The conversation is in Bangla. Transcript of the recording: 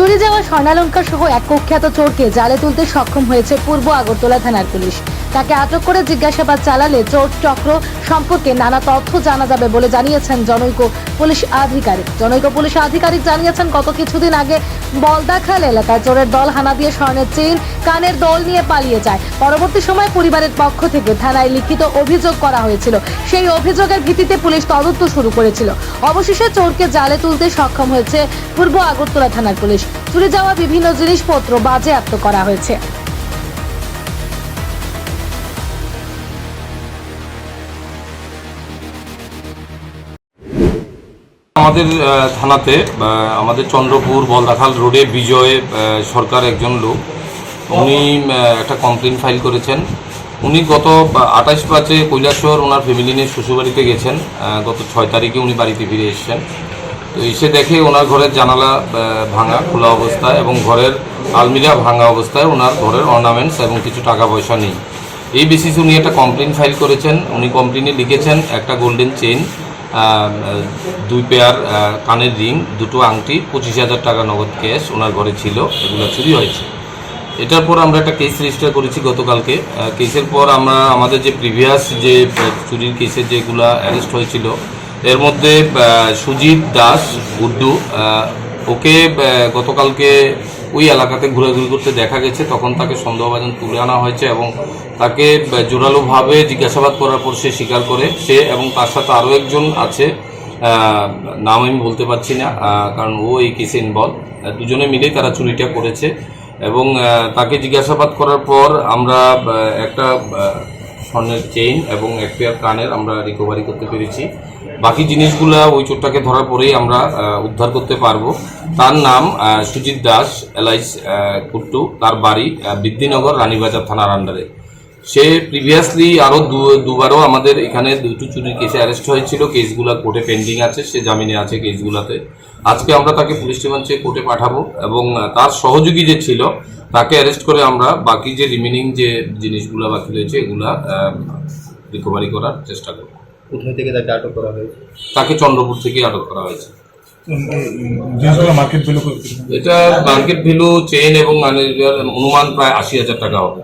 চুরি যাওয়া স্বর্ণালঙ্কার সহ এক কুখ্যাত চোরকে জালে তুলতে সক্ষম হয়েছে পূর্ব আগরতলা থানার পুলিশ। তাকে আটক করে জিজ্ঞাসাবাদ চালালে চোর চক্র সম্পর্কে নানা তথ্য জানা যাবে বলে জানিয়েছেন জনৈক পুলিশ আধিকারিক। জনৈক পুলিশ আধিকারিক জানিয়েছেন, গত কিছুদিন আগে বলদাখাল এলাকায় চোরের দল হানা দিয়ে স্বর্ণের চেইন কানের দল নিয়ে পালিয়ে যায়। পরবর্তী সময় পরিবারের পক্ষ থেকে থানায় লিখিত অভিযোগ করা হয়েছিল। সেই অভিযোগের ভিত্তিতে পুলিশ তদন্ত শুরু করেছিল। অবশেষে চোরকে জালে তুলতে সক্ষম হয়েছে পূর্ব আগরতলা থানার পুলিশ। চুরি যাওয়া বিভিন্ন জিনিসপত্র বাজেয়াপ্ত করা হয়েছে। আমাদের থানাতে আমাদের চন্দ্রপুর বলদাখাল রোডে বিজয় সরকার একজন লোক। উনি একটা কমপ্লেন ফাইল করেছেন। উনি গত আঠাশ পাঁচে কৈলাসহর ওনার ফ্যামিলি নিয়ে শ্বশুরবাড়িতে গেছেন। গত ছয় তারিখে উনি বাড়িতে ফিরে এসেছেন। তো এসে দেখে ওনার ঘরের জানালা ভাঙা, খোলা অবস্থায় এবং ঘরের আলমিরা ভাঙা অবস্থায় ওনার ঘরের অর্নামেন্টস এবং কিছু টাকা পয়সা নেই। এই বেসিসে উনি একটা কমপ্লেন ফাইল করেছেন। উনি কমপ্লেনে লিখেছেন, একটা গোল্ডেন চেইন দুই পেয়ার কানের রিং দুটো আংটি, পঁচিশ হাজার টাকা নগদ ক্যাশ ওনার ঘরে ছিল। এগুলো চুরি হয়েছে। এটার পর আমরা একটা কেস রেজিস্টার করেছি গতকালকে। কেসের পর আমরা আমাদের যে প্রিভিয়াস যে চুরির কেসের যেগুলো অ্যারেস্ট হয়েছিল, এর মধ্যে সুজিত দাস গুড্ডু ওকে গতকালকে ওই এলাকাতে ঘোরাঘুরি করতে দেখা গেছে। তখন তাকে সন্দেহভাজন তুলে আনা হয়েছে এবং তাকে জোরালোভাবে জিজ্ঞাসাবাদ করার পর সে স্বীকার করে। সে এবং তার সাথে আরও একজন আছে নাম আমি বলতে পারছি না কারণ ও এই কেসে ইনভলভ দুজনে মিলেই তারা চুরিটা করেছে। এবং তাকে জিজ্ঞাসাবাদ করার পর আমরা একটা স্বর্ণের চেইন এবং এক পেয়ার কানের আমরা রিকভারি করতে পেরেছি। বাকি জিনিসগুলো ওই চোরটাকে ধরার পরেই আমরা উদ্ধার করতে পারব। তার নাম সুজিত দাস এলাইস কুট্টু। তার বাড়ি বিদ্যিনগর রানীবাজার থানার আন্ডারে সে প্রিভিয়াসলি আরও দুবারও আমাদের এখানে দুটো চুরির কেসে অ্যারেস্ট হয়েছিল। কেসগুলো কোর্টে পেন্ডিং আছে সে জামিনে আছে কেসগুলোতে আজকে আমরা তাকে পুলিশ রিমান্ডে কোর্টে পাঠাবো এবং তার সহযোগী যে ছিল তাকে অ্যারেস্ট করে আমরা বাকি যে রিমেনিং যে জিনিসগুলো বাকি রয়েছে এগুলা রিকভারি করার চেষ্টা করব। কোথায় থেকে তাকে আটক করা হয়েছে? তাকে চন্দ্রপুর থেকে আটক করা হয়েছে। জিনিসগুলো মার্কেট ভ্যালু এটা মার্কেট ভ্যালু চেইন এবং মানে অনুমান প্রায় আশি হাজার টাকা হবে।